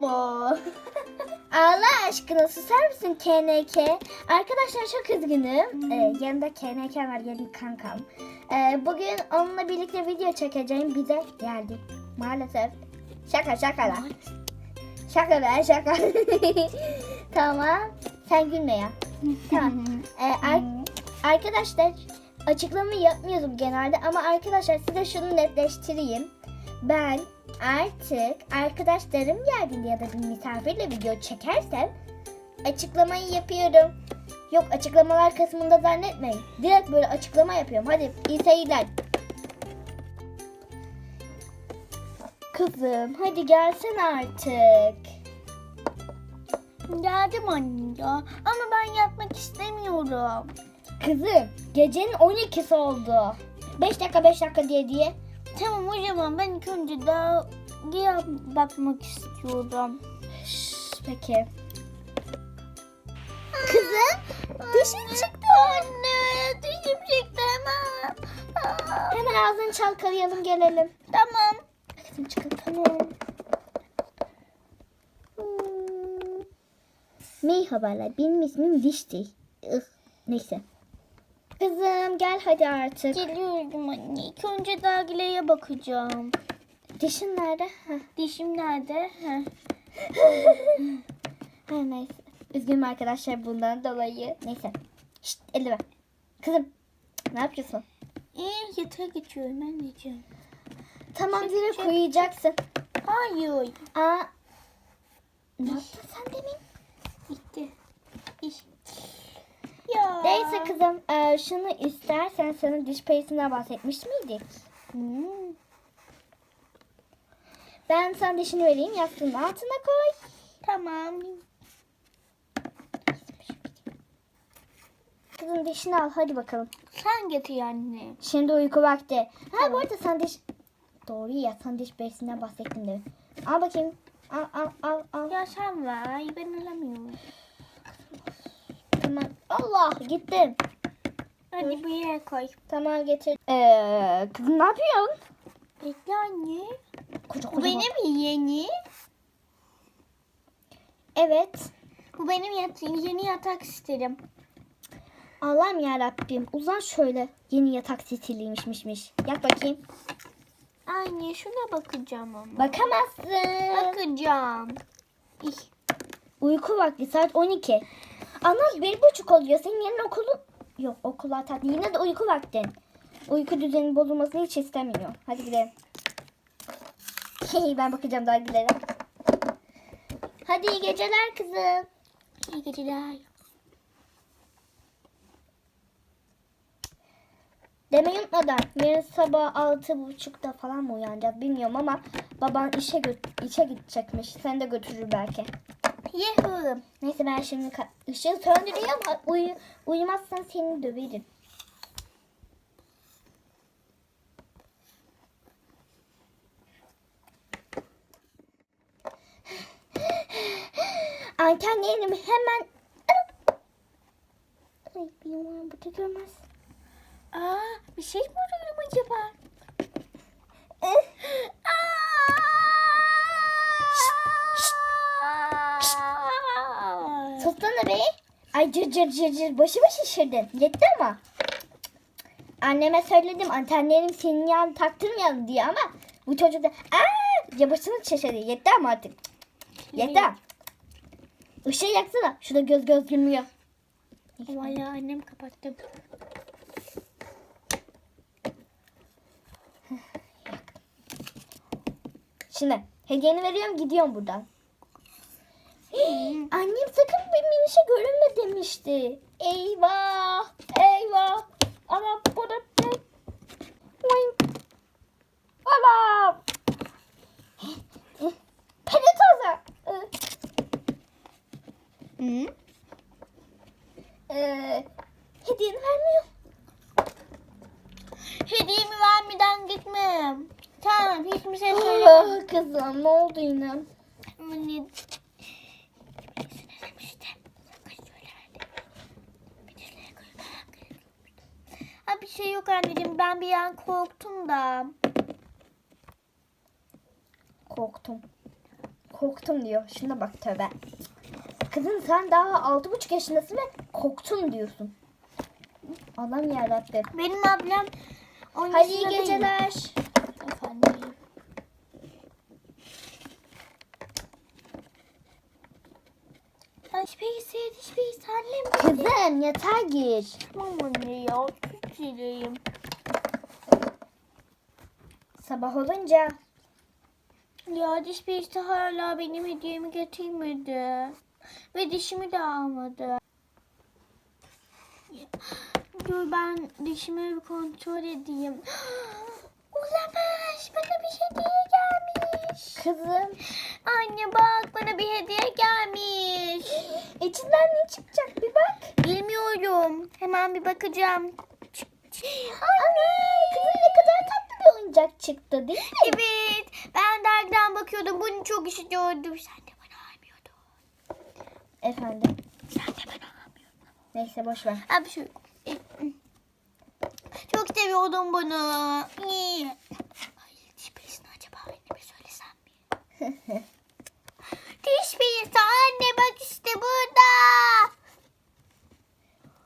Allah aşkına susar mısın KNK? Arkadaşlar çok üzgünüm. Ee, yanında KNK var yeni kankam. Ee, bugün onunla birlikte video çekeceğim. Bize geldi. Maalesef. Şaka şaka lan. Şaka be şaka. tamam. Sen gülme ya. tamam. Ee, ar- arkadaşlar açıklama yapmıyordum genelde ama arkadaşlar size şunu netleştireyim. Ben artık arkadaşlarım geldiğinde ya da bir misafirle video çekersem açıklamayı yapıyorum. Yok açıklamalar kısmında zannetmeyin. Direkt böyle açıklama yapıyorum. Hadi iyi seyirler. Kızım hadi gelsene artık. Geldim anne ya. Ama ben yatmak istemiyorum. Kızım gecenin 12'si oldu. 5 dakika 5 dakika diye diye. Tamam o zaman ben ilk önce daha diye bakmak istiyorum. Şş, peki. Kızım Dişim çıktı anne. Dişim çıktı hemen. Hemen ağzını çalkalayalım gelelim. Tamam. Kızım çıkın tamam. Merhabalar benim ismim Dişti. Neyse. Kızım gel hadi artık. Geliyorum anne. İlk önce dergilere bakacağım. Dişin nerede? Heh. Dişim nerede? Heh. Her neyse. Üzgünüm arkadaşlar bundan dolayı. Neyse. Şşt elime. Kızım ne yapıyorsun? İyi yatağa geçiyorum anneciğim. Tamam direkt uyuyacaksın. Hayır. Aa. Ne yaptın sen demin? Bitti. İş. Ya. Neyse kızım eee, şunu istersen sana diş peysinden bahsetmiş miydik? Hmm. Ben sana dişini vereyim yastığın altına koy. Tamam. Kızım dişini al hadi bakalım. Sen getir anne. Şimdi uyku vakti. Ha bu arada sen diş... Doğru ya sen diş peysinden bahsettin de. Al bakayım. Al al al al. Ya sen ver. Ben alamıyorum. Tamam. Allah gittim. Hadi bir yere koy. Tamam getir. Eee kızım ne yapıyorsun? Bekle anne. Koca Bu koca bak. benim yeni. Evet. Bu benim yat yeni yatak isterim. Allah'ım ya Rabbim. Uzan şöyle. Yeni yatak stiliymişmişmiş. Yak bakayım. Anne şuna bakacağım ama. Bakamazsın. Bakacağım. İh. Uyku vakti saat 12. Ana bir buçuk oluyor. Senin yarın okulun... Yok okullar tatil. Yine de uyku vaktin. Uyku düzeni bozulmasını hiç istemiyor. Hadi gidelim. ben bakacağım dergilere. Hadi iyi geceler kızım. İyi geceler. Demeyi unutmadan yarın sabah altı buçukta falan mı uyanacağız bilmiyorum ama baban işe işe gidecekmiş. Sen de götürür belki. Yuhu. Neyse ben şimdi ışığı söndürüyorum. Uyu uyumazsan seni döverim. Antenlerim hemen... Ay bir umarım burada görmez. Aa, bir şey mi arıyorum acaba? Ay cır cır cır cır başımı şişirdin. Yetti ama. Anneme söyledim antenlerim senin yan taktırmayalım diye ama bu çocuk da aa ya başını şişirdi. Yetti ama artık. Yetti. Işığı yaksana. Şurada göz göz gülmüyor. Vallahi annem kapattı. Şimdi hediyeni veriyorum gidiyorum buradan. Annem sakın bir minişe görünme demişti. Eyvah. Eyvah. Ama bu da. Anam. Peri tozu. Hı? Ee, hediyeni vermiyor. Hediyemi vermeden gitmem. Tamam hiçbir şey. Ah, Kızım ne oldu yine? Anne. Söylemiştim. Sakın söylemedim. Bir de şuraya koyayım. Ha bir şey yok anneciğim. Ben bir an korktum da. Korktum. Korktum diyor. Şuna bak tövbe. Kızım sen daha altı buçuk yaşındasın ve korktum diyorsun. Allah'ım yarabbim. Benim ablam 10 Hadi iyi geceler. Efendim. Peysi, diş peysi annem. Kızım yatağa gir. Tamam anne ya. Çok. Sabah olunca Ya diş peysi hala benim hediyemi getirmedi. Ve dişimi de almadı. Dur ben dişimi bir kontrol edeyim. Olamaz. Bana bir hediye gelmiş. kızım Anne bak bana bir hediye gelmiş. içinden ne çıkacak bir bak. Bilmiyorum. Hemen bir bakacağım. Anne kızım ne kadar tatlı bir oyuncak çıktı değil mi? Evet. Ben dergiden bakıyordum. Bunu çok istiyordum. Sen de bana almıyordun. Efendim. Sen de bana almıyordun. Neyse boş ver. Abi şu. Çok seviyordum bunu. Ay diş perisini acaba anneme söylesem mi? diş perisi anne bak işte burada.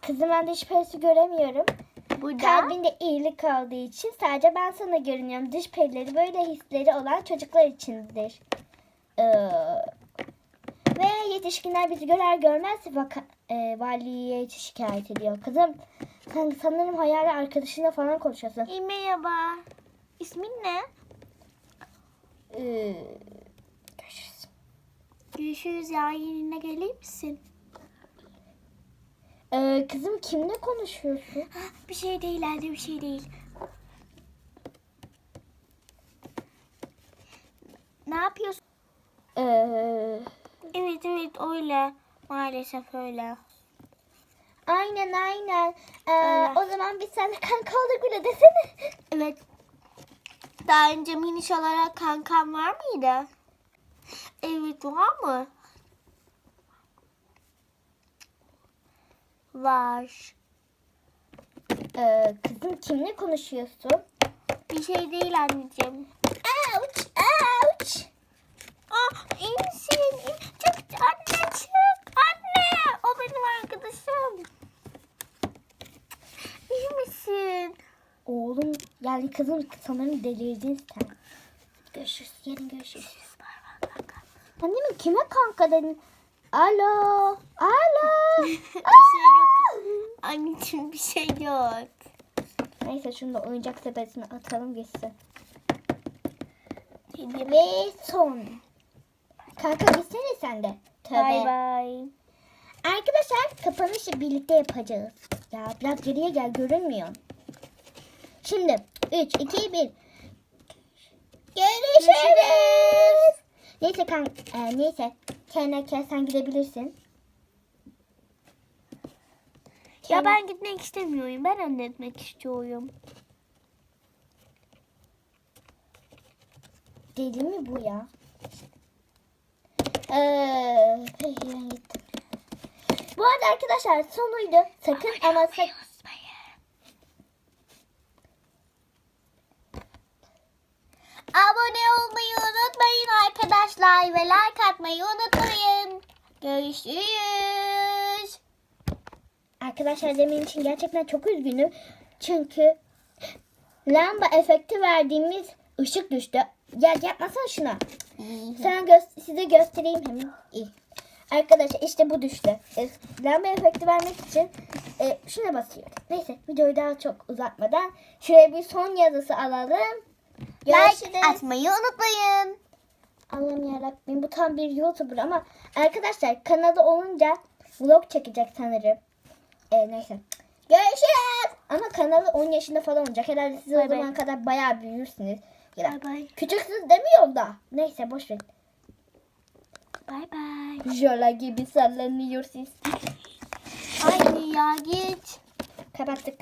Kızım ben diş perisi göremiyorum. Burada. Kalbinde iyilik kaldığı için sadece ben sana görünüyorum. Dış perileri böyle hisleri olan çocuklar içindir. Ee, ve yetişkinler bizi görer görmez vaka, e, valiye şikayet ediyor. Kızım sen sanırım hayali arkadaşınla falan konuşuyorsun. İyi merhaba. İsmin ne? Ee, görüşürüz. Görüşürüz ya yerine gelir misin? Ee, kızım kimle konuşuyorsun? Ah, Bir şey değil anne bir şey değil. Ne yapıyorsun? Ee, Evet evet öyle. Maalesef öyle. aynen aynen. Ee, Öyle. o zaman biz seninle kanka olduk bile desene. Evet. Daha önce miniş olarak kankam var mıydı? Evet var mı? Var. Ee, kızım kimle konuşuyorsun? Bir şey değil anneciğim. Ouch, ouch. Ah iyi misin? Çık anne çık. Anne o benim arkadaşım. İyi misin? Oğlum yani kızım sanırım delirdin sen. Görüşürüz. Yarın görüşürüz. Annemin kime kanka dedin? Alo. Alo. bir şey yok. Anneciğim bir şey yok. Neyse şunu da oyuncak sepetine atalım gitsin. Ve son. Kanka gitsene sen de. Tövbe. Bay bay. Arkadaşlar kapanışı birlikte yapacağız. Ya biraz geriye gel görünmüyor. Şimdi 3, 2, 1. Görüşürüz. Neyse kan, e, neyse. KNK sen gidebilirsin. Ya ben gitmek istemiyorum. Ben anlatmak istiyorum. Deli mi bu ya? Ee, ben gittim. Bu arada arkadaşlar sonuydu. Sakın ama sakın. Abone olmayı unutmayın arkadaşlar ve like atmayı unutmayın. Görüşürüz. Arkadaşlar demin için gerçekten çok üzgünüm. Çünkü lamba efekti verdiğimiz ışık düştü. Ya yapmasana şuna. Sana gö- size göstereyim hemen. İyi. Arkadaşlar işte bu düştü. E, lamba efekti vermek için e, şuna basıyorum. Neyse videoyu daha çok uzatmadan şuraya bir son yazısı alalım. Like Görüşürüz. atmayı unutmayın. Allah'ım yarabbim bu tam bir YouTuber ama arkadaşlar kanalı olunca vlog çekecek sanırım. E, neyse. Görüşürüz. Ama kanalı 10 yaşında falan olacak. Herhalde siz o Bay bay. zaman kadar bayağı büyürsünüz. Ya Bay bay. Küçüksünüz demiyorum da. Neyse boş ver. Bay bay. Jola gibi sallanıyorsunuz. Ay ya git. Kapattık.